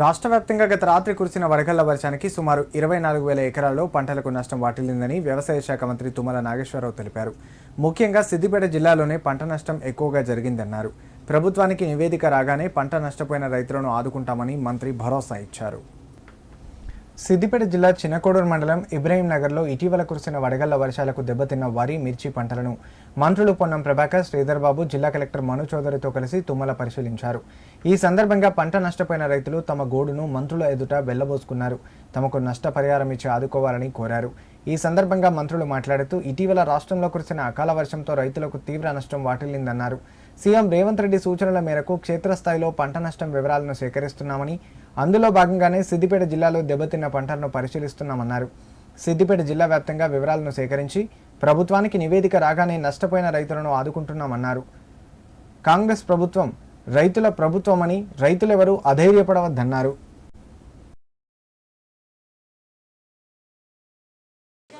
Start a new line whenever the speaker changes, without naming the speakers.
రాష్ట్ర వ్యాప్తంగా గత రాత్రి కురిసిన వడగళ్ళ వర్షానికి సుమారు ఇరవై నాలుగు వేల ఎకరాల్లో పంటలకు నష్టం వాటిల్లిందని వ్యవసాయ శాఖ మంత్రి తుమ్మల నాగేశ్వరరావు తెలిపారు. ముఖ్యంగా సిద్దిపేట జిల్లాలోనే పంట నష్టం ఎక్కువగా జరిగిందన్నారు. ప్రభుత్వానికి నివేదిక రాగానే పంట నష్టపోయిన రైతులను ఆదుకుంటామని మంత్రి భరోసా ఇచ్చారు. సిద్దిపేట జిల్లా చిన్నకోడూరు మండలం ఇబ్రహీం నగర్లో ఇటీవల కురిసిన వడగళ్ళ వర్షాలకు దెబ్బతిన్న వరి మిర్చి పంటలను మంత్రులు పొన్నం ప్రభాకర్ శ్రీధర్బాబు జిల్లా కలెక్టర్ మను చౌదరితో కలిసి తుమ్మల పరిశీలించారు. ఈ సందర్భంగా పంట నష్టపోయిన రైతులు తమ గోడును మంత్రుల ఎదుట వెళ్ళబోసుకున్నారు. తమకు నష్టపరిహారం ఇచ్చి ఆదుకోవాలని కోరారు. ఈ సందర్భంగా మంత్రులు మాట్లాడుతూ ఇటీవల రాష్ట్రంలో కురిసిన అకాల వర్షంతో రైతులకు తీవ్ర నష్టం వాటిల్లిందన్నారు. సీఎం రేవంత్ రెడ్డి సూచనల మేరకు క్షేత్రస్థాయిలో పంట నష్టం వివరాలను సేకరిస్తున్నామని అందులో భాగంగానే సిద్దిపేట జిల్లాలో దెబ్బతిన్న పంటలను పరిశీలిస్తున్నామన్నారు. సిద్దిపేట జిల్లా వ్యాప్తంగా వివరాలను సేకరించి ప్రభుత్వానికి నివేదిక రాగానే నష్టపోయిన రైతులను ఆదుకుంటున్నామన్నారు. కాంగ్రెస్ ప్రభుత్వం రైతుల ప్రభుత్వమని రైతులెవరూ అధైర్యపడవద్దన్నారు.